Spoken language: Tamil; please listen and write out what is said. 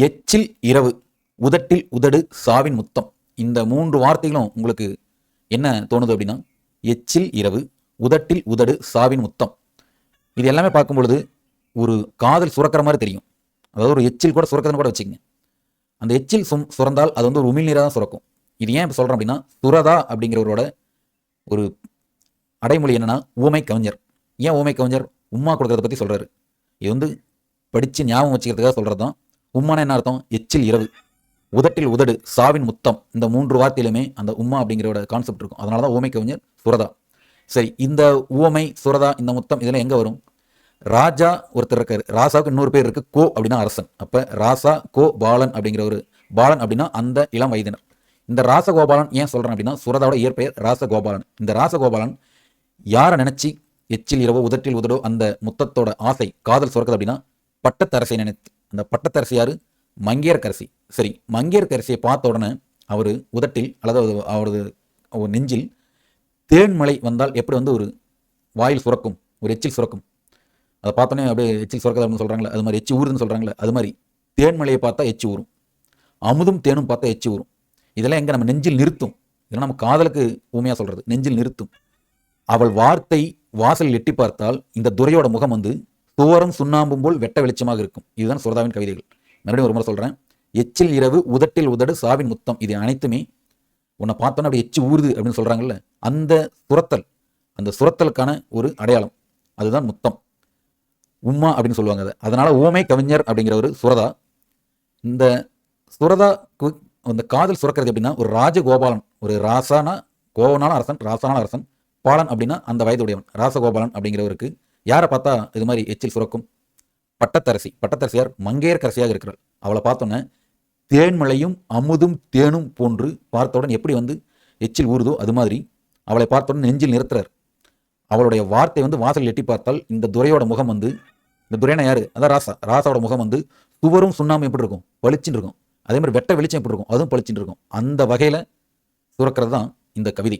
எச்சில் இரவு உதட்டில் உதடு சாவின் முத்தம். இந்த மூன்று வார்த்தைகளும் உங்களுக்கு என்ன தோணுது அப்படின்னா? எச்சில் இரவு உதட்டில் உதடு சாவின் முத்தம். இது எல்லாமே பார்க்கும் பொழுது ஒரு காதல் சுரக்கிற மாதிரி தெரியும். அதாவது ஒரு எச்சில் கூட சுரக்கிறதுன்னு கூட வச்சுக்கங்க. அந்த எச்சில் சும் சுரந்தால் அது வந்து ஒரு உமிழ்நீராக தான் சுரக்கும். இது ஏன் இப்போ சொல்கிறேன் அப்படின்னா சுரதா அப்படிங்கிறவரோட ஒரு அடைமொழி என்னென்னா ஊமை கவிஞர். ஏன் ஊமை கவிஞர் உம்மா கொடுக்கறத பற்றி சொல்கிறாரு இது வந்து படித்து ஞாபகம் வச்சுக்கிறதுக்காக சொல்கிறது தான் உம்மானா என்ன அர்த்தம்? எச்சில் இரவு. உதட்டில் உதடு சாவின் முத்தம். இந்த மூன்று வார்த்தையிலுமே அந்த உம்மா அப்படிங்கிறோட கான்செப்ட் இருக்கும். அதனால தான் ஓமை கவிஞர் சுரதா. சரி இந்த ஓமை சுரதா இந்த முத்தம் இதெல்லாம் எங்கே வரும்? ராஜா ஒருத்தர் இருக்காரு. ராசாவுக்கு இன்னொரு பேர் இருக்குது கோ அப்படின்னா அரசன். அப்போ ராசா கோ பாலன் அப்படிங்கிற ஒரு பாலன் அப்படின்னா அந்த இளம் வயதினர். இந்த ராசகோபாலன் ஏன் சொல்கிறேன் அப்படின்னா சுரதாவோட இயற்பெயர் ராசகோபாலன். இந்த ராசகோபாலன் யாரை நினச்சி எச்சில் இரவோ உதட்டில் உதடோ அந்த முத்தத்தோட ஆசை காதல் சுரக்குது அப்படின்னா பட்டத்தரசை நினைத்து. அந்த பட்டத்தரசி யார்? மங்கையர்கரசி சரி மங்கையர்கரசியை பார்த்த உடனே அவர் உதட்டில் அல்லது அவரது- நெஞ்சில் தேன்மலை வந்தால் எப்படி வந்து ஒரு வாயில் சுரக்கும் ஒரு எச்சில் சுரக்கும்? அதை பார்த்தோன்னே அப்படியே எச்சில் சுரக்குது அப்படின்னு சொல்கிறாங்களே அது மாதிரி எச்சி ஊருதுன்னு சொல்கிறாங்களே அது மாதிரி தேன்மலையை பார்த்தா எச்சி ஊறும். அமுதும் தேனும் பார்த்தா எச்சி ஊறும். இதெல்லாம் எங்கே நம்ம நெஞ்சில் நிறுத்தும். இதெல்லாம் நம்ம காதலுக்கு உண்மையாக சொல்கிறது நெஞ்சில் நிறுத்தும். அவள் வார்த்தை வாசலில் எட்டி பார்த்தால் இந்த துரையோட முகம் வந்து துவரம் சுண்ணாம்பும் போல் வெட்ட வெளிச்சமாக இருக்கும். இதுதான் சுரதாவின் கவிதைகள். மறுபடியும் ஒரு முறை சொல்கிறேன் எச்சில் இரவு உதட்டில் உதடு சாவின் முத்தம். இது அனைத்துமே உன்னை பார்த்தோன்னா அப்படி எச்சி ஊறுது அப்படின்னு சொல்கிறாங்கல்ல அந்த சுரத்தல் அந்த சுரத்தலுக்கான ஒரு அடையாளம். அதுதான் முத்தம். உம்மா அப்படின்னு சொல்லுவாங்க அதை. அதனால் ஓமை கவிஞர் அப்படிங்கிற ஒரு சுரதா. இந்த சுரதாக்கு அந்த காதல் சுரக்கிறது எப்படின்னா ஒரு ராஜகோபாலன் ஒரு ராசானா கோவனான அரசன் ராசானான அரசன் பாலன் அப்படின்னா அந்த வயதுடையவன் ராசகோபாலன் அப்படிங்கிறவருக்கு யாரை பார்த்தா இது மாதிரி எச்சில் சுரக்கும்? பட்டத்தரசி. பட்டத்தரசியார் மங்கையர்கரசியாக இருக்கிறாள் அவளை பார்த்தோன்னே தேன்மலையும் அமுதும் தேனும் போன்று பார்த்தவுடன் எப்படி வந்து எச்சில் ஊறுதோ அது மாதிரி அவளை பார்த்தவுடன் நெஞ்சில் நிறுத்துறார் அவளுடைய வார்த்தை வந்து வாசல் எட்டி பார்த்தால் இந்த துரையோட முகம் வந்து இந்த துரைனா யாரு? அதான் ராசா. ராசாவோட முகம் வந்து சுவரும் சுண்ணாம்பும் எப்படி இருக்கும்? பளிச்சுன்னு இருக்கும். அதே மாதிரி வெட்ட வெளிச்சம் எப்படி இருக்கும்? அதுவும் பளிச்சுன்னு இருக்கும். அந்த வகையில் சுரக்கிறது தான் இந்த கவிதை.